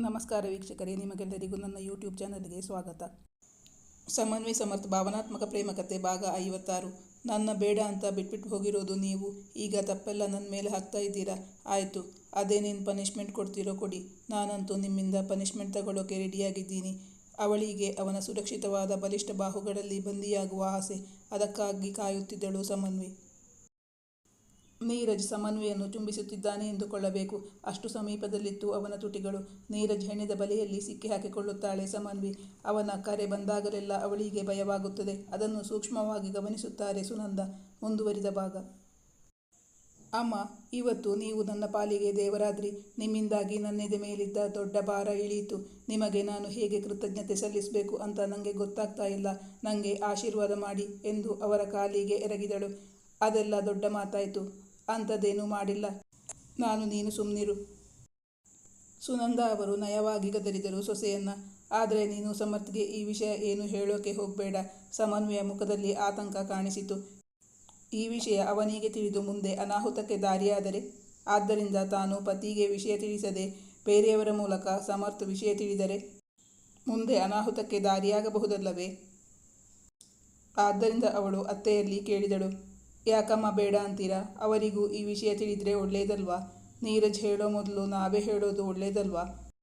ನಮಸ್ಕಾರ ವೀಕ್ಷಕರೇ, ನಿಮಗೆಲ್ಲರಿಗೂ ನನ್ನ ಯೂಟ್ಯೂಬ್ ಚಾನಲ್ಗೆ ಸ್ವಾಗತ. ಸಮನ್ವಯ ಸಮರ್ಥ, ಭಾವನಾತ್ಮಕ ಪ್ರೇಮ ಕಥೆ ಭಾಗ ಐವತ್ತಾರು. ನನ್ನ ಬೇಡ ಅಂತ ಬಿಟ್ಬಿಟ್ಟು ಹೋಗಿರೋದು ನೀವು. ಈಗ ತಪ್ಪೆಲ್ಲ ನನ್ನ ಮೇಲೆ ಹಾಕ್ತಾ ಇದ್ದೀರಾ? ಆಯಿತು ಅದೇನೇನು ಪನಿಷ್ಮೆಂಟ್ ಕೊಡ್ತೀರೋ ಕೊಡಿ. ನಾನಂತೂ ನಿಮ್ಮಿಂದ ಪನಿಷ್ಮೆಂಟ್ ತಗೊಳ್ಳೋಕೆ ರೆಡಿಯಾಗಿದ್ದೀನಿ ಅವಳಿಗೆ ಅವನ ಸುರಕ್ಷಿತವಾದ ಬಲಿಷ್ಠ ಬಾಹುಗಳಲ್ಲಿ ಬಂದಿಯಾಗುವ ಆಸೆ, ಅದಕ್ಕಾಗಿ ಕಾಯುತ್ತಿದ್ದಳು ಸಮನ್ವಿ ನೀರಜ್ ಸಮನ್ವಿಯನ್ನು ಚುಂಬಿಸುತ್ತಿದ್ದಾನೆ ಎಂದುಕೊಳ್ಳಬೇಕು. ಅಷ್ಟು ಸಮೀಪದಲ್ಲಿತ್ತು ಅವನ ತುಟಿಗಳು. ನೀರಜ್ ಹೆಣೆದ ಬಲೆಯಲ್ಲಿ ಸಿಕ್ಕಿ ಹಾಕಿಕೊಳ್ಳುತ್ತಾಳೆ ಸಮನ್ವಿ. ಅವನ ಕರೆ ಬಂದಾಗಲೆಲ್ಲ ಅವಳಿಗೆ ಭಯವಾಗುತ್ತದೆ. ಅದನ್ನು ಸೂಕ್ಷ್ಮವಾಗಿ ಗಮನಿಸುತ್ತಾರೆ ಸುನಂದ. ಮುಂದುವರಿದ ಭಾಗ. ಅಮ್ಮ, ಇವತ್ತು ನೀವು ನನ್ನ ಪಾಲಿಗೆ ದೇವರಾದ್ರಿ. ನಿಮ್ಮಿಂದಾಗಿ ನನ್ನೆದೆ ಮೇಲಿದ್ದ ದೊಡ್ಡ ಭಾರ ಇಳಿಯಿತು. ನಿಮಗೆ ನಾನು ಹೇಗೆ ಕೃತಜ್ಞತೆ ಸಲ್ಲಿಸಬೇಕು ಅಂತ ನನಗೆ ಗೊತ್ತಾಗ್ತಾ ಇಲ್ಲ. ನನಗೆ ಆಶೀರ್ವಾದ ಮಾಡಿ ಎಂದು ಅವರ ಕಾಲಿಗೆ ಎರಗಿದಳು. ಅದೆಲ್ಲ ದೊಡ್ಡ ಮಾತಾಯಿತು. ಅಂಥದ್ದೇನೂ ಮಾಡಿಲ್ಲ. ನಾನು ನೀನು ಸುಮ್ಮನಿರು ಸುನಂದ ಅವರು ನಯವಾಗಿ ಗದರಿದರು ಸೊಸೆಯನ್ನ. ಆದರೆ ನೀನು ಸಮರ್ಥ್ಗೆ ಈ ವಿಷಯ ಏನು ಹೇಳೋಕೆ ಹೋಗಬೇಡ. ಸಮನ್ವಯ ಮುಖದಲ್ಲಿ ಆತಂಕ ಕಾಣಿಸಿತು. ಈ ವಿಷಯ ಅವನಿಗೆ ತಿಳಿದು ಮುಂದೆ ಅನಾಹುತಕ್ಕೆ ದಾರಿಯಾದರೆ, ಆದ್ದರಿಂದ ತಾನು ಪತಿಗೆ ವಿಷಯ ತಿಳಿಸದೆ ಬೇರೆಯವರ ಮೂಲಕ ಸಮರ್ಥ್ ವಿಷಯ ತಿಳಿದರೆ ಮುಂದೆ ಅನಾಹುತಕ್ಕೆ ದಾರಿಯಾಗಬಹುದಲ್ಲವೇ? ಆದ್ದರಿಂದ ಅವಳು ಅತ್ತೆಯಲ್ಲಿ ಕೇಳಿದಳು. ಯಾಕಮ್ಮ ಬೇಡ ಅಂತೀರಾ? ಅವರಿಗೂ ಈ ವಿಷಯ ತಿಳಿದ್ರೆ ಒಳ್ಳೇದಲ್ವಾ? ನೀರಜ್ ಹೇಳೋ ಮೊದಲು ನಾವೇ ಹೇಳೋದು ಒಳ್ಳೇದಲ್ವಾ?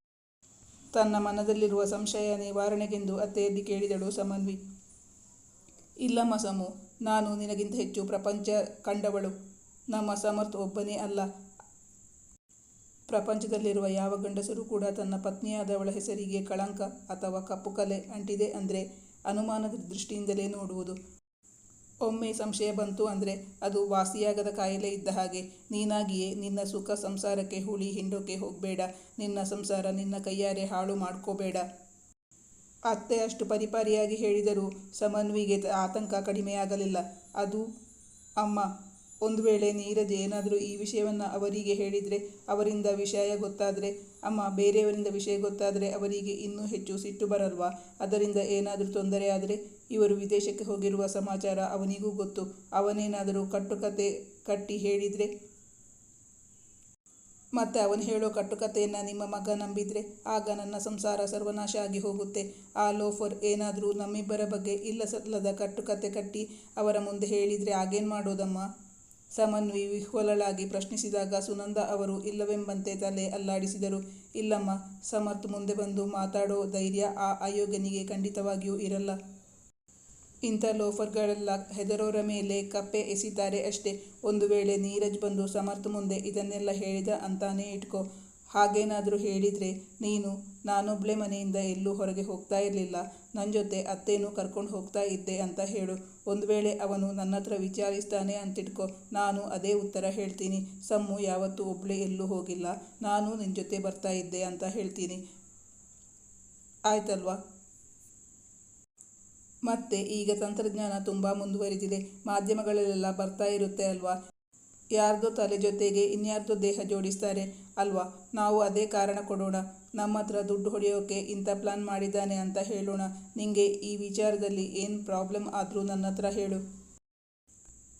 ತನ್ನ ಮನದಲ್ಲಿರುವ ಸಂಶಯ ನಿವಾರಣೆಗೆಂದು ಅತ್ತೆಯಲ್ಲಿ ಕೇಳಿದಳು ಸಮನ್ವಿ. ಇಲ್ಲಮ್ಮ ಸಮು, ನಾನು ನಿನಗಿಂತ ಹೆಚ್ಚು ಪ್ರಪಂಚ ಕಂಡವಳು. ನಮ್ಮ ಸಮರ್ಥ ಒಬ್ಬನೇ ಅಲ್ಲ. ಪ್ರಪಂಚದಲ್ಲಿರುವ ಯಾವ ಗಂಡಸರು ಕೂಡ ತನ್ನ ಪತ್ನಿಯಾದವಳ ಹೆಸರಿಗೆ ಕಳಂಕ ಅಥವಾ ಕಪ್ಪು ಕಲೆ ಅಂಟಿದೆ ಅಂದರೆ ಅನುಮಾನದ ದೃಷ್ಟಿಯಿಂದಲೇ ನೋಡುವುದು. ಒಮ್ಮೆ ಸಂಶಯ ಬಂತು ಅಂದರೆ ಅದು ವಾಸಿಯಾಗದ ಕಾಯಿಲೆ ಇದ್ದ ಹಾಗೆ. ನೀನಾಗಿಯೇ ನಿನ್ನ ಸುಖ ಸಂಸಾರಕ್ಕೆ ಹುಳಿ ಹಿಂಡೋಕೆ ಹೋಗಬೇಡ. ನಿನ್ನ ಸಂಸಾರ ನಿನ್ನ ಕೈಯಾರೆ ಹಾಳು ಮಾಡ್ಕೋಬೇಡ. ಅತ್ತೆ ಅಷ್ಟು ಪರಿಪಾರಿಯಾಗಿ ಹೇಳಿದರೂ ಸಮನ್ವಿಗೆ ಆತಂಕ ಕಡಿಮೆಯಾಗಲಿಲ್ಲ. ಅದು, ಅಮ್ಮ, ಒಂದು ವೇಳೆ ನೀರಜ್ ಏನಾದರೂ ಈ ವಿಷಯವನ್ನು ಅವರಿಗೆ ಹೇಳಿದರೆ ಅವರಿಂದ ವಿಷಯ ಗೊತ್ತಾದರೆ, ಅಮ್ಮ, ಬೇರೆಯವರಿಂದ ವಿಷಯ ಗೊತ್ತಾದರೆ ಅವರಿಗೆ ಇನ್ನೂ ಹೆಚ್ಚು ಸಿಟ್ಟು ಬರಲ್ವಾ? ಅದರಿಂದ ಏನಾದರೂ ತೊಂದರೆ ಆದರೆ ಇವರು ವಿದೇಶಕ್ಕೆ ಹೋಗಿರುವ ಸಮಾಚಾರ ಅವನಿಗೂ ಗೊತ್ತು. ಅವನೇನಾದರೂ ಕಟ್ಟುಕತೆ ಕಟ್ಟಿ ಹೇಳಿದರೆ? ಮತ್ತೆ ಅವನು ಹೇಳೋ ಕಟ್ಟುಕತೆಯನ್ನು ನಿಮ್ಮ ಮಗ ನಂಬಿದರೆ? ಆಗ ನನ್ನ ಸಂಸಾರ ಸರ್ವನಾಶ ಆಗಿ ಹೋಗುತ್ತೆ. ಆ ಲೋಫರ್ ಏನಾದರೂ ನಮ್ಮಿಬ್ಬರ ಬಗ್ಗೆ ಇಲ್ಲ ಸಲ್ಲದ ಕಟ್ಟುಕತೆ ಕಟ್ಟಿ ಅವರ ಮುಂದೆ ಹೇಳಿದರೆ ಆಗೇನು ಮಾಡೋದಮ್ಮ? ಸಮನ್ವಿ ವಿಹ್ವಲಳಾಗಿ ಪ್ರಶ್ನಿಸಿದಾಗ ಸುನಂದ ಅವರು, ಇಲ್ಲವೆಂಬಂತೆ ತಲೆ ಅಲ್ಲಾಡಿಸಿದರು. ಇಲ್ಲಮ್ಮ, ಸಮರ್ಥ್ ಮುಂದೆ ಬಂದು ಮಾತಾಡೋ ಧೈರ್ಯ ಆ ಅಯೋಗ್ಯನಿಗೆ ಖಂಡಿತವಾಗಿಯೂ ಇರಲ್ಲ. ಇಂಥ ಲೋಫರ್ಗಳೆಲ್ಲ ಹೆದರೋರ ಮೇಲೆ ಕಪ್ಪೆ ಎಸಿತಾರೆ ಅಷ್ಟೇ. ಒಂದು ವೇಳೆ ನೀರಜ್ ಬಂದು ಸಮರ್ಥ ಮುಂದೆ ಇದನ್ನೆಲ್ಲ ಹೇಳಿದ ಅಂತಾನೇ ಇಟ್ಕೋ. ಹಾಗೇನಾದರೂ ಹೇಳಿದರೆ ನೀನು ನಾನೊಬ್ಳೆ ಮನೆಯಿಂದ ಎಲ್ಲೂ ಹೊರಗೆ ಹೋಗ್ತಾ ಇರಲಿಲ್ಲ. ನನ್ನ ಜೊತೆ ಅತ್ತೇನೂ ಕರ್ಕೊಂಡು ಹೋಗ್ತಾ ಇದ್ದೆ ಅಂತ ಹೇಳು. ಒಂದು ವೇಳೆ ಅವನು ನನ್ನ ಹತ್ರ ವಿಚಾರಿಸ್ತಾನೆ ಅಂತಿಟ್ಕೋ. ನಾನು ಅದೇ ಉತ್ತರ ಹೇಳ್ತೀನಿ. ಸಮ್ಮು ಯಾವತ್ತೂ ಒಬ್ಳೆ ಎಲ್ಲೂ ಹೋಗಿಲ್ಲ. ನಾನು ನಿನ್ನ ಜೊತೆ ಬರ್ತಾ ಇದ್ದೆ ಅಂತ ಹೇಳ್ತೀನಿ. ಆಯ್ತಲ್ವಾ? ಮತ್ತೆ ಈಗ ತಂತ್ರಜ್ಞಾನ ತುಂಬ ಮುಂದುವರಿದಿದೆ. ಮಾಧ್ಯಮಗಳಲ್ಲೆಲ್ಲ ಬರ್ತಾ ಇರುತ್ತೆ ಅಲ್ವಾ? ಯಾರ್ದೋ ತಲೆ ಜೊತೆಗೆ ಇನ್ಯಾರ್ದೋ ದೇಹ ಜೋಡಿಸ್ತಾರೆ ಅಲ್ವಾ? ನಾವು ಅದೇ ಕಾರಣ ಕೊಡೋಣ. ನಮ್ಮ ಹತ್ರ ದುಡ್ಡು ಹೊಡೆಯೋಕೆ ಇಂಥ ಪ್ಲಾನ್ ಮಾಡಿದ್ದಾನೆ ಅಂತ ಹೇಳೋಣ. ನಿಮಗೆ ಈ ವಿಚಾರದಲ್ಲಿ ಏನು ಪ್ರಾಬ್ಲಮ್ ಆದರೂ ನನ್ನ ಹತ್ರ ಹೇಳು.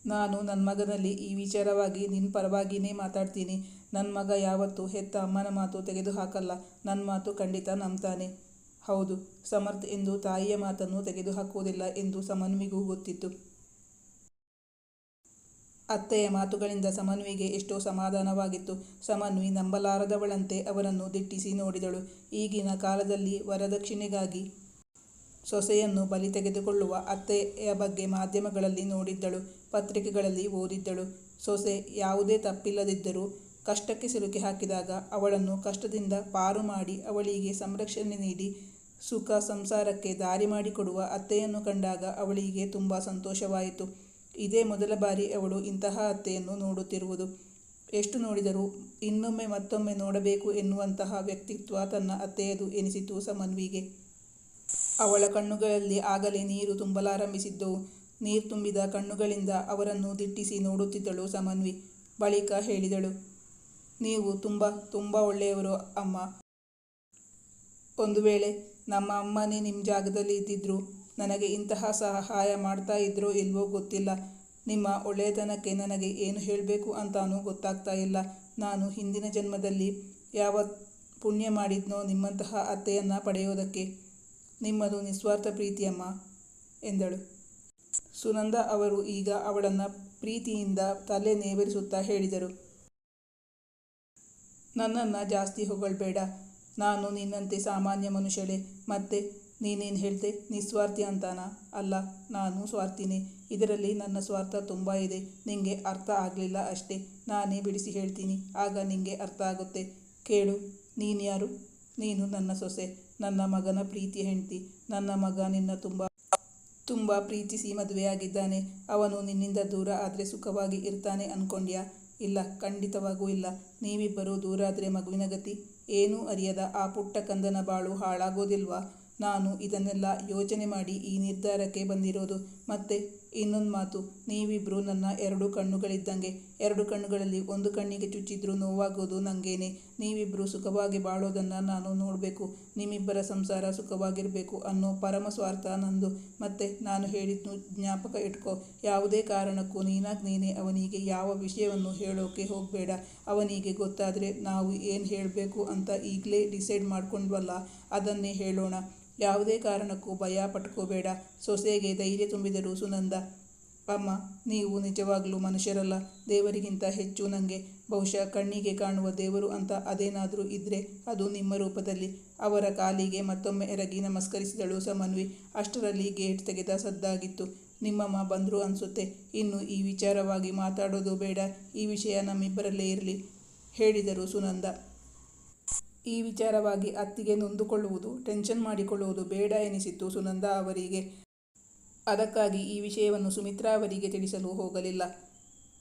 ನಾನು ನನ್ನ ಮಗನಲ್ಲಿ ಈ ವಿಚಾರವಾಗಿ ನಿನ್ನ ಪರವಾಗಿಯೇ ಮಾತಾಡ್ತೀನಿ. ನನ್ನ ಮಗ ಯಾವತ್ತೂ ಹೆತ್ತ ಅಮ್ಮನ ಮಾತು ತೆಗೆದುಹಾಕಲ್ಲ. ನನ್ನ ಮಾತು ಖಂಡಿತ ನಂಬ್ತಾನೆ. ಹೌದು, ಸಮರ್ಥ್ ಎಂದು ತಾಯಿಯ ಮಾತನ್ನು ತೆಗೆದುಹಾಕುವುದಿಲ್ಲ ಎಂದು ಸಮನ್ವಿಗೂ ಗೊತ್ತಿತ್ತು. ಅತ್ತೆಯ ಮಾತುಗಳಿಂದ ಸಮನ್ವಿಗೆ ಎಷ್ಟೋ ಸಮಾಧಾನವಾಗಿತ್ತು. ಸಮನ್ವಿ ನಂಬಲಾರದವಳಂತೆ ಅವರನ್ನು ದಿಟ್ಟಿಸಿ ನೋಡಿದಳು. ಈಗಿನ ಕಾಲದಲ್ಲಿ ವರದಕ್ಷಿಣೆಗಾಗಿ ಸೊಸೆಯನ್ನು ಬಲಿ ತೆಗೆದುಕೊಳ್ಳುವ ಅತ್ತೆಯ ಬಗ್ಗೆ ಮಾಧ್ಯಮಗಳಲ್ಲಿ ನೋಡಿದ್ದಳು, ಪತ್ರಿಕೆಗಳಲ್ಲಿ ಓದಿದ್ದಳು. ಸೊಸೆ ಯಾವುದೇ ತಪ್ಪಿಲ್ಲದಿದ್ದರೂ ಕಷ್ಟಕ್ಕೆ ಸಿಲುಕಿ ಹಾಕಿದಾಗ ಅವಳನ್ನು ಕಷ್ಟದಿಂದ ಪಾರು ಮಾಡಿ ಅವಳಿಗೆ ಸಂರಕ್ಷಣೆ ನೀಡಿ ಸುಖ ಸಂಸಾರಕ್ಕೆ ದಾರಿ ಮಾಡಿಕೊಡುವ ಅತ್ತೆಯನ್ನು ಕಂಡಾಗ ಅವಳಿಗೆ ತುಂಬ ಸಂತೋಷವಾಯಿತು. ಇದೇ ಮೊದಲ ಬಾರಿ ಅವಳು ಇಂತಹ ಅತ್ತೆಯನ್ನು ನೋಡುತ್ತಿರುವುದು. ಎಷ್ಟು ನೋಡಿದರೂ ಇನ್ನೊಮ್ಮೆ ಮತ್ತೊಮ್ಮೆ ನೋಡಬೇಕು ಎನ್ನುವಂತಹ ವ್ಯಕ್ತಿತ್ವ ತನ್ನ ಅತ್ತೆಯದು ಎನಿಸಿತು ಸಮನ್ವಿಗೆ. ಅವಳ ಕಣ್ಣುಗಳಲ್ಲಿ ಆಗಲೇ ನೀರು ತುಂಬಲಾರಂಭಿಸಿದ್ದವು. ನೀರು ತುಂಬಿದ ಕಣ್ಣುಗಳಿಂದ ಅವರನ್ನು ದಿಟ್ಟಿಸಿ ನೋಡುತ್ತಿದ್ದಳು ಸಮನ್ವಿ. ಬಳಿಕ ಹೇಳಿದಳು, ನೀವು ತುಂಬ ತುಂಬ ಒಳ್ಳೆಯವರು ಅಮ್ಮ. ಒಂದು ವೇಳೆ ನಮ್ಮ ಅಮ್ಮನೇ ನಿಮ್ಮ ಜಾಗದಲ್ಲಿ ಇದ್ದಿದ್ರು. ನನಗೆ ಇಂತಹ ಸಹಾಯ ಮಾಡ್ತಾ ಇದ್ರೋ ಇಲ್ವೋ ಗೊತ್ತಿಲ್ಲ. ನಿಮ್ಮ ಒಳ್ಳೆಯತನಕ್ಕೆ ನನಗೆ ಏನು ಹೇಳಬೇಕು ಅಂತಾನೂ ಗೊತ್ತಾಗ್ತಾ ಇಲ್ಲ. ನಾನು ಹಿಂದಿನ ಜನ್ಮದಲ್ಲಿ ಯಾವ ಪುಣ್ಯ ಮಾಡಿದ್ನೋ ನಿಮ್ಮಂತಹ ಅತ್ತೆಯನ್ನು ಪಡೆಯೋದಕ್ಕೆ. ನಿಮ್ಮದು ನಿಸ್ವಾರ್ಥ ಪ್ರೀತಿಯಮ್ಮ, ಎಂದಳು. ಸುನಂದ ಅವರು ಈಗ ಅವಳನ್ನು ಪ್ರೀತಿಯಿಂದ ತಲೆ ನೇವರಿಸುತ್ತಾ ಹೇಳಿದರು. ನನ್ನನ್ನು ಜಾಸ್ತಿ ಹೊಗಳ್ಬೇಡ. ನಾನು ನಿನ್ನಂತೆ ಸಾಮಾನ್ಯ ಮನುಷ್ಯಳೆ, ಮತ್ತೆ ನೀನೇನು ಹೇಳ್ತೆ ನಿಸ್ವಾರ್ಥಿ ಅಂತಾನ? ಅಲ್ಲ, ನಾನು ಸ್ವಾರ್ಥಿನೇ. ಇದರಲ್ಲಿ ನನ್ನ ಸ್ವಾರ್ಥ ತುಂಬ ಇದೆ. ನಿಂಗೆ ಅರ್ಥ ಆಗಲಿಲ್ಲ ಅಷ್ಟೇ. ನಾನೇ ಬಿಡಿಸಿ ಹೇಳ್ತೀನಿ. ಆಗ ನಿಂಗೆ ಅರ್ಥ ಆಗುತ್ತೆ. ಕೇಳು, ನೀನು ಯಾರು? ನೀನು ನನ್ನ ಸೊಸೆ. ನನ್ನ ಮಗನ ಪ್ರೀತಿ ಹೆಂಡ್ತಿ. ನನ್ನ ಮಗ ನಿನ್ನ ತುಂಬ ತುಂಬ ಪ್ರೀತಿಸಿ ಮದುವೆಯಾಗಿದ್ದಾನೆ ಅವನು ನಿನ್ನಿಂದ ದೂರ ಆದರೆ ಸುಖವಾಗಿ ಇರ್ತಾನೆ ಅನ್ಕೊಂಡ್ಯಾ? ಇಲ್ಲ, ಖಂಡಿತವಾಗೂ ಇಲ್ಲ. ನೀವಿಬ್ಬರೂ ದೂರ ಆದರೆ ಮಗುವಿನ ಗತಿ? ಏನೂ ಅರಿಯದ ಆ ಪುಟ್ಟ ಕಂದನ ಬಾಳು ಹಾಳಾಗೋದಿಲ್ವಾ? ನಾನು ಇದನ್ನೆಲ್ಲ ಯೋಚನೆ ಮಾಡಿ ಈ ನಿರ್ಧಾರಕ್ಕೆ ಬಂದಿರೋದು. ಮತ್ತೆ ಇನ್ನೊಂದು ಮಾತು ನೀವಿಬ್ಬರು ನನ್ನ ಎರಡು ಕಣ್ಣುಗಳಿದ್ದಂಗೆ, ಎರಡು ಕಣ್ಣುಗಳಲ್ಲಿ ಒಂದು ಕಣ್ಣಿಗೆ ಚುಚ್ಚಿದ್ರೂ ನೋವಾಗೋದು ನನಗೇನೆ ನೀವಿಬ್ಬರು ಸುಖವಾಗಿ ಬಾಳೋದನ್ನು ನಾನು ನೋಡಬೇಕು, ನಿಮ್ಮಿಬ್ಬರ ಸಂಸಾರ ಸುಖವಾಗಿರಬೇಕು ಅನ್ನೋ ಪರಮ ಸ್ವಾರ್ಥ ನಂದು. ಮತ್ತೆ ನಾನು ಹೇಳಿದ್ದು ಜ್ಞಾಪಕ ಇಟ್ಕೋ, ಯಾವುದೇ ಕಾರಣಕ್ಕೂ ನೀನಾಗಿ ನೀನೇ ಅವನಿಗೆ ಯಾವ ವಿಷಯವನ್ನು ಹೇಳೋಕೆ ಹೋಗಬೇಡ. ಅವನಿಗೆ ಗೊತ್ತಾದರೆ ನಾವು ಏನು ಹೇಳಬೇಕು ಅಂತ ಈಗಲೇ ಡಿಸೈಡ್ ಮಾಡ್ಕೊಂಡ್ವಲ್ಲ, ಅದನ್ನೇ ಹೇಳೋಣ. ಯಾವುದೇ ಕಾರಣಕ್ಕೂ ಭಯ ಪಟ್ಕೋಬೇಡ. ಸೊಸೆಗೆ ಧೈರ್ಯ ತುಂಬಿದರು ಸುನಂದ. ಅಮ್ಮ, ನೀವು ನಿಜವಾಗಲೂ ಮನುಷ್ಯರಲ್ಲ. ದೇವರಿಗಿಂತ ಹೆಚ್ಚು ನನಗೆ ಬಹುಶಃ ಕಣ್ಣಿಗೆ ಕಾಣುವ ದೇವರು ಅಂತ ಅದೇನಾದರೂ ಇದ್ದರೆ ಅದು ನಿಮ್ಮ ರೂಪದಲ್ಲಿ. ಅವರ ಕಾಲಿಗೆ ಮತ್ತೊಮ್ಮೆ ಎರಗಿ ನಮಸ್ಕರಿಸಿದಳು ಸಮನ್ವಿ ಅಷ್ಟರಲ್ಲಿ ಗೇಟ್ ತೆಗೆದ ಸದ್ದಾಗಿತ್ತು. ನಿಮ್ಮಮ್ಮ ಬಂದರು ಅನಿಸುತ್ತೆ. ಇನ್ನು ಈ ವಿಚಾರವಾಗಿ ಮಾತಾಡೋದು ಬೇಡ. ಈ ವಿಷಯ ನಮ್ಮಿಬ್ಬರಲ್ಲೇ ಇರಲಿ, ಹೇಳಿದರು ಸುನಂದ. ಈ ವಿಚಾರವಾಗಿ ಅತ್ತಿಗೆ ನೊಂದುಕೊಳ್ಳುವುದು, ಟೆನ್ಷನ್ ಮಾಡಿಕೊಳ್ಳುವುದು ಬೇಡ ಎನಿಸಿತ್ತು ಸುನಂದ ಅವರಿಗೆ. ಅದಕ್ಕಾಗಿ ಈ ವಿಷಯವನ್ನು ಸುಮಿತ್ರಾ ಅವರಿಗೆ ತಿಳಿಸಲು ಹೋಗಲಿಲ್ಲ.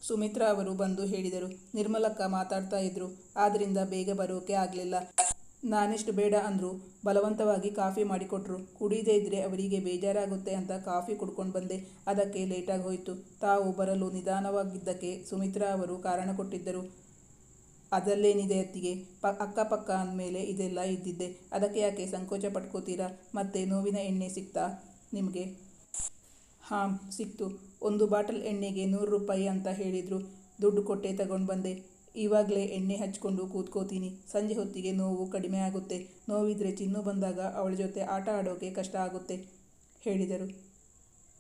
ಸುಮಿತ್ರಾ ಅವರು ಬಂದು ಹೇಳಿದರು, ನಿರ್ಮಲಕ್ಕ ಮಾತಾಡ್ತಾ ಇದ್ರು ಆದ್ದರಿಂದ ಬೇಗ ಬರೋಕೆ ಆಗಲಿಲ್ಲ. ನಾನೆಷ್ಟು ಬೇಡ ಅಂದರು, ಬಲವಂತವಾಗಿ ಕಾಫಿ ಮಾಡಿಕೊಟ್ರು, ಕುಡಿದೇ ಇದ್ರೆ ಅವರಿಗೆ ಬೇಜಾರಾಗುತ್ತೆ ಅಂತ ಕಾಫಿ ಕುಡ್ಕೊಂಡು ಬಂದೆ, ಅದಕ್ಕೆ ಲೇಟಾಗಿ ಹೋಯಿತು. ತಾವು ಬರಲು ನಿಧಾನವಾಗಿದ್ದಕ್ಕೆ ಸುಮಿತ್ರಾ ಅವರು ಕಾರಣ ಕೊಟ್ಟಿದ್ದರು. ಅದಲ್ಲೇನಿದೆ ಅತ್ತಿಗೆ? ಪ ಅಕ್ಕಪಕ್ಕ ಅಂದಮೇಲೆ ಇದೆಲ್ಲ ಇದ್ದಿದ್ದೆ. ಅದಕ್ಕೆ ಯಾಕೆ ಸಂಕೋಚ ಪಟ್ಕೋತೀರಾ? ಮತ್ತೆ ನೋವಿನ ಎಣ್ಣೆ ಸಿಕ್ತಾ? ನಿಮಗೆ? ಹಾಂ, ಸಿಕ್ತು. ಒಂದು ಬಾಟಲ್ ಎಣ್ಣೆಗೆ ನೂರು ರೂಪಾಯಿ ಅಂತ ಹೇಳಿದರು. ದುಡ್ಡು ಕೊಟ್ಟೆ ತಗೊಂಡು ಬಂದೆ. ಇವಾಗಲೇ ಎಣ್ಣೆ ಹಚ್ಕೊಂಡು ಕೂತ್ಕೋತೀನಿ. ಸಂಜೆ ಹೊತ್ತಿಗೆ ನೋವು ಕಡಿಮೆ ಆಗುತ್ತೆ. ನೋವಿದ್ರೆ ಚಿನ್ನು ಬಂದಾಗ ಅವಳ ಜೊತೆ ಆಟ ಆಡೋಕೆ ಕಷ್ಟ ಆಗುತ್ತೆ, ಹೇಳಿದರು.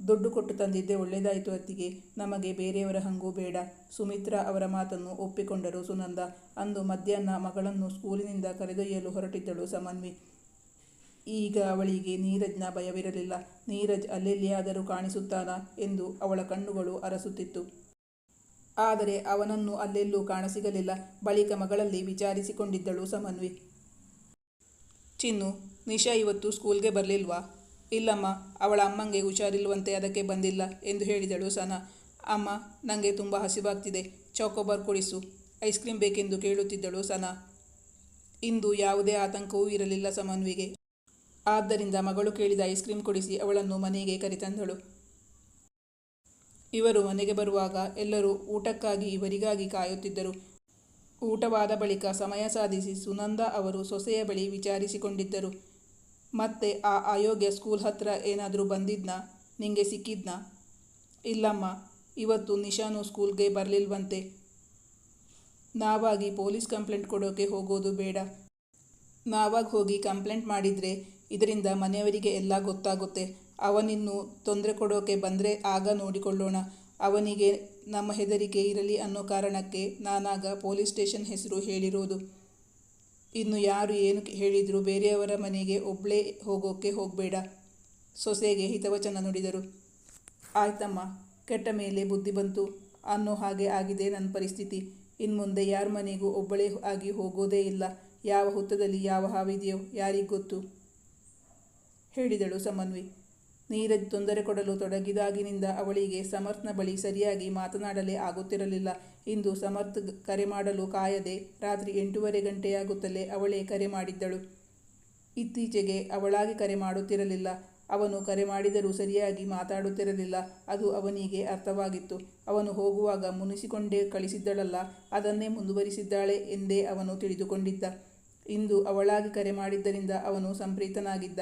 ದುಡ್ಡು ಕೊಟ್ಟು ತಂದಿದ್ದೆ ಒಳ್ಳೆಯದಾಯಿತು ಅತ್ತಿಗೆ. ನಮಗೆ ಬೇರೆಯವರ ಹಂಗೂ ಬೇಡ. ಸುಮಿತ್ರಾ ಅವರ ಮಾತನ್ನು ಒಪ್ಪಿಕೊಂಡರು ಸುನಂದ. ಅಂದು ಮಧ್ಯಾಹ್ನ ಮಗಳನ್ನು ಸ್ಕೂಲಿನಿಂದ ಕರೆದೊಯ್ಯಲು ಹೊರಟಿದ್ದಳು ಸಮನ್ವಿ. ಈಗ ಅವಳಿಗೆ ನೀರಜ್ನ ಭಯವಿರಲಿಲ್ಲ. ನೀರಜ್ ಅಲ್ಲೆಲ್ಲಿಯಾದರೂ ಕಾಣಿಸುತ್ತಾನಾ ಎಂದು ಅವಳ ಕಣ್ಣುಗಳು ಅರಸುತ್ತಿತ್ತು. ಆದರೆ ಅವನನ್ನು ಅಲ್ಲೆಲ್ಲೂ ಕಾಣಸಿಗಲಿಲ್ಲ. ಬಳಿಕ ಮಗಳಲ್ಲಿ ವಿಚಾರಿಸಿಕೊಂಡಿದ್ದಳು ಸಮನ್ವಿ. ಚಿನ್ನು, ನಿಶಾ ಇವತ್ತು ಸ್ಕೂಲ್ಗೆ ಬರಲಿಲ್ವಾ? ಇಲ್ಲಮ್ಮ, ಅವಳ ಅಮ್ಮಂಗೆ ಹುಷಾರಿಲ್ವಂತೆ ಅದಕ್ಕೆ ಬಂದಿಲ್ಲ ಎಂದು ಹೇಳಿದಳು ಸನಾ. ಅಮ್ಮ ನನಗೆ ತುಂಬ ಹಸಿವಾಗ್ತಿದೆ. ಚೌಕೋಬಾರ್ ಕೊಡಿಸು. ಐಸ್ ಕ್ರೀಮ್ ಬೇಕೆಂದು ಕೇಳುತ್ತಿದ್ದಳು ಸನಾ. ಇಂದು ಯಾವುದೇ ಆತಂಕವೂ ಇರಲಿಲ್ಲ ಸಮನ್ವಿಗೆ. ಆದ್ದರಿಂದ ಮಗಳು ಕೇಳಿದ ಐಸ್ ಕ್ರೀಮ್ ಕೊಡಿಸಿ ಅವಳನ್ನು ಮನೆಗೆ ಕರೆತಂದಳು. ಇವರು ಮನೆಗೆ ಬರುವಾಗ ಎಲ್ಲರೂ ಊಟಕ್ಕಾಗಿ ಇವರಿಗಾಗಿ ಕಾಯುತ್ತಿದ್ದರು. ಊಟವಾದ ಬಳಿಕ ಸಮಯ ಸಾಧಿಸಿ ಸುನಂದ ಅವರು ಸೊಸೆಯ ಬಳಿ ವಿಚಾರಿಸಿಕೊಂಡಿದ್ದರು. ಮತ್ತೆ ಆ ಅಯೋಗ್ಯ ಸ್ಕೂಲ್ ಹತ್ರ ಏನಾದರೂ ಬಂದಿದ್ನಾ? ನಿಂಗೆ ಸಿಕ್ಕಿದ್ನಾ? ಇಲ್ಲಮ್ಮ, ಇವತ್ತು ನಿಶಾನು ಸ್ಕೂಲ್ಗೆ ಬರಲಿಲ್ವಂತೆ. ನಾವಾಗಿ ಪೊಲೀಸ್ ಕಂಪ್ಲೇಂಟ್ ಕೊಡೋಕೆ ಹೋಗೋದು ಬೇಡ. ನಾವಾಗಿ ಹೋಗಿ ಕಂಪ್ಲೇಂಟ್ ಮಾಡಿದರೆ ಇದರಿಂದ ಮನೆಯವರಿಗೆ ಎಲ್ಲ ಗೊತ್ತಾಗುತ್ತೆ. ಅವನಿನ್ನು ತೊಂದರೆ ಕೊಡೋಕೆ ಬಂದರೆ ಆಗ ನೋಡಿಕೊಳ್ಳೋಣ. ಅವನಿಗೆ ನಮ್ಮ ಹೆದರಿಕೆ ಇರಲಿ ಅನ್ನೋ ಕಾರಣಕ್ಕೆ ನಾನಾಗ ಪೊಲೀಸ್ ಸ್ಟೇಷನ್ ಹೆಸರು ಹೇಳಿರೋದು. ಇನ್ನು ಯಾರು ಏನು ಹೇಳಿದರೂ ಬೇರೆಯವರ ಮನೆಗೆ ಒಬ್ಬಳೇ ಹೋಗೋಕ್ಕೆ ಹೋಗಬೇಡ. ಸೊಸೆಗೆ ಹಿತವಚನ ನುಡಿದರು. ಆಯ್ತಮ್ಮ, ಕೆಟ್ಟ ಮೇಲೆ ಬುದ್ಧಿ ಬಂತು. ಅನ್ನೋ ಹಾಗೆ ಆಗಿದೆ ನನ್ನ ಪರಿಸ್ಥಿತಿ. ಇನ್ನು ಮುಂದೆ ಯಾರ ಮನೆಗೂ ಒಬ್ಬಳೇ ಆಗಿ ಹೋಗೋದೇ ಇಲ್ಲ. ಯಾವ ಹುತ್ತದಲ್ಲಿ ಯಾವ ಹಾವಿದೆಯೋ ಯಾರಿಗೆ ಗೊತ್ತು? ಹೇಳಿದಳು ಸಮನ್ವಿ ನೀರಜ್ ತೊಂದರೆ ಕೊಡಲು ತೊಡಗಿದಾಗಿನಿಂದ ಅವಳಿಗೆ ಸಮರ್ಥ್ನ ಬಳಿ ಸರಿಯಾಗಿ ಮಾತನಾಡಲೇ ಆಗುತ್ತಿರಲಿಲ್ಲ. ಇಂದು ಸಮರ್ಥ್ ಕರೆ ಮಾಡಲು ಕಾಯದೆ ರಾತ್ರಿ ಎಂಟೂವರೆ ಗಂಟೆಯಾಗುತ್ತಲೇ ಅವಳೇ ಕರೆ ಮಾಡಿದ್ದಳು. ಇತ್ತೀಚೆಗೆ ಅವಳಾಗಿ ಕರೆ ಮಾಡುತ್ತಿರಲಿಲ್ಲ. ಅವನು ಕರೆ ಮಾಡಿದರೂ ಸರಿಯಾಗಿ ಮಾತಾಡುತ್ತಿರಲಿಲ್ಲ. ಅದು ಅವನಿಗೆ ಅರ್ಥವಾಗಿತ್ತು. ಅವನು ಹೋಗುವಾಗ ಮುನಿಸಿಕೊಂಡೇ ಕಳಿಸಿದ್ದಳಲ್ಲ, ಅದನ್ನೇ ಮುಂದುವರಿಸಿದ್ದಾಳೆ ಎಂದೇ ಅವನು ತಿಳಿದುಕೊಂಡಿದ್ದ. ಇಂದು ಅವಳಾಗಿ ಕರೆ ಮಾಡಿದ್ದರಿಂದ ಅವನು ಸಂಪ್ರೀತನಾಗಿದ್ದ.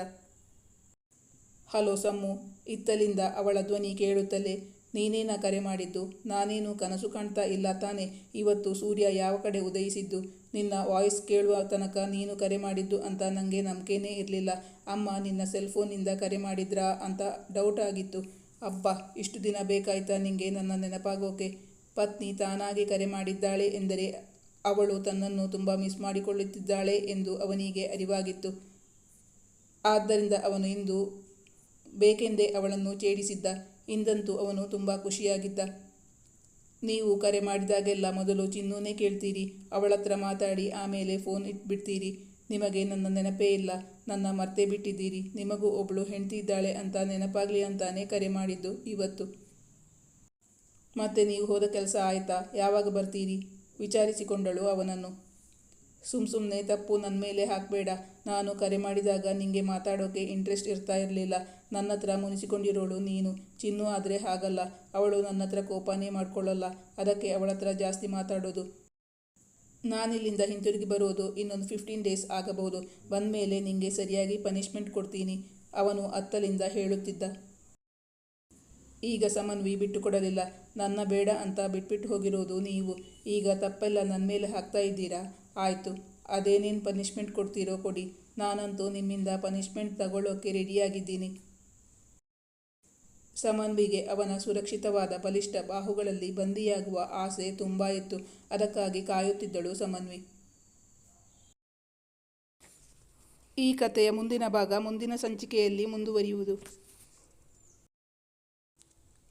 ಹಲೋ ಸಮ್ಮು, ಇತ್ತಲಿಂದ ಅವಳ ಧ್ವನಿ ಕೇಳುತ್ತಲೇ ನೀನೇನ ಕರೆ ಮಾಡಿದ್ದು, ನಾನೇನು ಕನಸು ಕಾಣ್ತಾ ಇಲ್ಲ ತಾನೆ, ಇವತ್ತು ಸೂರ್ಯ ಯಾವ ಕಡೆ ಉದಯಿಸಿದ್ದು, ನಿನ್ನ ವಾಯ್ಸ್ ಕೇಳುವ ತನಕ ನೀನು ಕರೆ ಮಾಡಿದ್ದು ಅಂತ ನನಗೆ ನಂಬಿಕೆನೇ ಇರಲಿಲ್ಲ, ಅಮ್ಮ ನಿನ್ನ ಸೆಲ್ಫೋನಿಂದ ಕರೆ ಮಾಡಿದ್ರಾ ಅಂತ ಡೌಟ್ ಆಗಿತ್ತು, ಅಬ್ಬ, ಇಷ್ಟು ದಿನ ಬೇಕಾಯ್ತಾ ನಿಂಗೆ ನನ್ನ ನೆನಪಾಗೋಕೆ, ಪತ್ನಿ ತಾನಾಗಿ ಕರೆ ಮಾಡಿದ್ದಾಳೆ ಎಂದರೆ ಅವಳು ತನ್ನನ್ನು ತುಂಬ ಮಿಸ್ ಮಾಡಿಕೊಳ್ಳುತ್ತಿದ್ದಾಳೆ ಎಂದು ಅವನಿಗೆ ಅರಿವಾಗಿತ್ತು, ಆದ್ದರಿಂದ ಅವನು ಇಂದು ಬೇಕೆಂದೇ ಅವಳನ್ನು ಛೇಡಿಸಿದ್ದ. ಇಂದಂತೂ ಅವನು ತುಂಬ ಖುಷಿಯಾಗಿದ್ದ. ನೀವು ಕರೆ ಮಾಡಿದಾಗೆಲ್ಲ ಮೊದಲು ಚಿನ್ನೂನೇ ಕೇಳ್ತೀರಿ. ಅವಳತ್ರ ಮಾತಾಡಿ ಆಮೇಲೆ ಫೋನ್ ಇಟ್ಬಿಡ್ತೀರಿ. ನಿಮಗೆ ನನ್ನ ನೆನಪೇ ಇಲ್ಲ. ನನ್ನ ಮರ್ತೆ ಬಿಟ್ಟಿದ್ದೀರಿ. ನಿಮಗೂ ಒಬ್ಬಳು ಹೆಂಡತಿ ಇದ್ದಾಳೆ ಅಂತ ನೆನಪಾಗಲಿ ಅಂತಾನೆ ಕರೆ ಮಾಡಿದ್ದು ಇವತ್ತು. ಮತ್ತೆ ನೀವು ಹೋದ ಕೆಲಸ ಆಯ್ತಾ? ಯಾವಾಗ ಬರ್ತೀರಿ? ವಿಚಾರಿಸಿಕೊಂಡಳು ಅವನನ್ನು. ಸುಮ್ ಸುಮ್ಮನೆ ತಪ್ಪು ನನ್ನ ಮೇಲೆ ಹಾಕಬೇಡ. ನಾನು ಕರೆ ಮಾಡಿದಾಗ ನಿಂಗೆ ಮಾತಾಡೋಕೆ ಇಂಟ್ರೆಸ್ಟ್ ಇರ್ತಾ ಇರಲಿಲ್ಲ. ನನ್ನ ಹತ್ರ ಮುನಿಸಿಕೊಂಡಿರೋಳು ನೀನು. ಚಿನ್ನು ಆದರೆ ಹಾಗಲ್ಲ. ಅವಳು ನನ್ನ ಹತ್ರ ಕೋಪನೇ ಮಾಡ್ಕೊಳ್ಳಲ್ಲ. ಅದಕ್ಕೆ ಅವಳ ಹತ್ರ ಜಾಸ್ತಿ ಮಾತಾಡೋದು. ನಾನಿಲ್ಲಿಂದ ಹಿಂತಿರುಗಿ ಬರೋದು ಇನ್ನೊಂದು ಫಿಫ್ಟೀನ್ ಡೇಸ್ ಆಗಬಹುದು. ಬಂದ ಮೇಲೆ ನಿಂಗೆ ಸರಿಯಾಗಿ ಪನಿಷ್ಮೆಂಟ್ ಕೊಡ್ತೀನಿ. ಅವನು ಅತ್ತಲಿಂದ ಹೇಳುತ್ತಿದ್ದ. ಈಗ ಸಮನ್ವಿ ಬಿಟ್ಟು ಕೊಡಲಿಲ್ಲ ನನ್ನ ಬೇಡ ಅಂತ ಬಿಟ್ಬಿಟ್ಟು ಹೋಗಿರೋದು ನೀವು. ಈಗ ತಪ್ಪೆಲ್ಲ ನನ್ನ ಮೇಲೆ ಹಾಕ್ತಾ ಇದ್ದೀರಾ? ಆಯಿತು, ಅದೇನೇನು ಪನಿಷ್ಮೆಂಟ್ ಕೊಡ್ತೀರೋ ಕೊಡಿ. ನಾನಂತೂ ನಿಮ್ಮಿಂದ ಪನಿಷ್ಮೆಂಟ್ ತಗೊಳ್ಳೋಕೆ ರೆಡಿಯಾಗಿದ್ದೀನಿ. ಸಮನ್ವಿಗೆ ಅವನ ಸುರಕ್ಷಿತವಾದ ಬಲಿಷ್ಠ ಬಾಹುಗಳಲ್ಲಿ ಬಂದಿಯಾಗುವ ಆಸೆ ತುಂಬ ಇತ್ತು. ಅದಕ್ಕಾಗಿ ಕಾಯುತ್ತಿದ್ದಳು ಸಮನ್ವಿ. ಈ ಕಥೆಯ ಮುಂದಿನ ಭಾಗ ಮುಂದಿನ ಸಂಚಿಕೆಯಲ್ಲಿ ಮುಂದುವರಿಯುವುದು.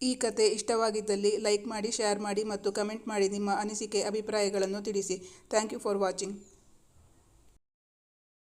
ಈ ಕತೆ ಇಷ್ಟವಾಗಿದ್ದಲ್ಲಿ ಲೈಕ್ ಮಾಡಿ, ಶೇರ್ ಮಾಡಿ ಮತ್ತು ಕಮೆಂಟ್ ಮಾಡಿ ನಿಮ್ಮ ಅನಿಸಿಕೆ, ಅಭಿಪ್ರಾಯಗಳನ್ನು ತಿಳಿಸಿ. Thank you for watching.